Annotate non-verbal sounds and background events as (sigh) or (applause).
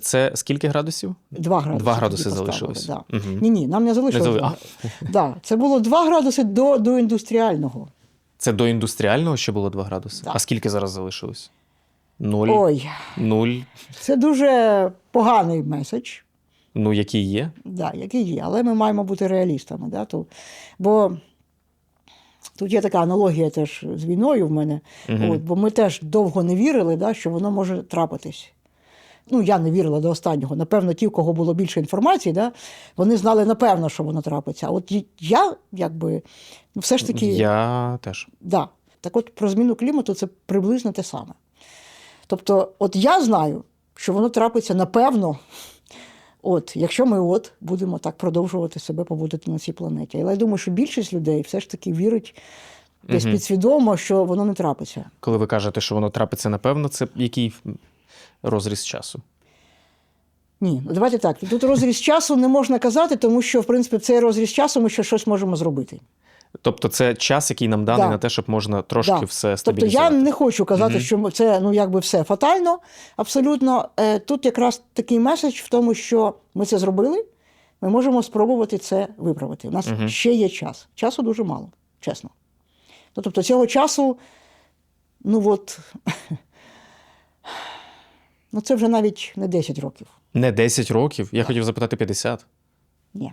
Це скільки градусів? Два градуси. Два градуси залишилось. Да. Мгм. Ні, ні, нам не залишилось. зали- Да, це було 2 градуси до, до індустріального. Це до індустріального ще було 2 градуси. Так. А скільки зараз залишилось? Нуль. Ой, Нуль. це дуже поганий меседж. Ну, який є. Да, який є, але ми маємо бути реалістами. Да? То, бо тут є така аналогія теж з війною в мене, Мгм. от, бо ми теж довго не вірили, да, що воно може трапитись. Ну, я не вірила до останнього. Напевно, ті, у кого було більше інформації, да, вони знали напевно, що воно трапиться. А от я, якби, ну, все ж таки. Я теж. Да. Так от про зміну клімату це приблизно те саме. Тобто, от я знаю, що воно трапиться напевно, от, якщо ми от будемо так продовжувати себе поводити на цій планеті. Але я думаю, що більшість людей все ж таки вірить десь Мгм. підсвідомо, що воно не трапиться. Коли ви кажете, що воно трапиться, напевно, це який розріз часу? Ні, ну давайте так. Тут розріз часу не можна казати, тому що, в принципі, цей розріз часу ми ще щось можемо зробити. Тобто, це час, який нам даний Да. на те, щоб можна трошки Да. все Тобто я не хочу казати, Мгм. що це ну якби все фатально. Абсолютно Е, тут якраз такий меседж в тому, що ми це зробили. Ми можемо спробувати це виправити. У нас Мгм. ще є час. Часу дуже мало, чесно. Ну, тобто цього часу, ну от, (laughs) ну це вже навіть не 10 років. Не 10 років. Я хотів запитати 50. Ні.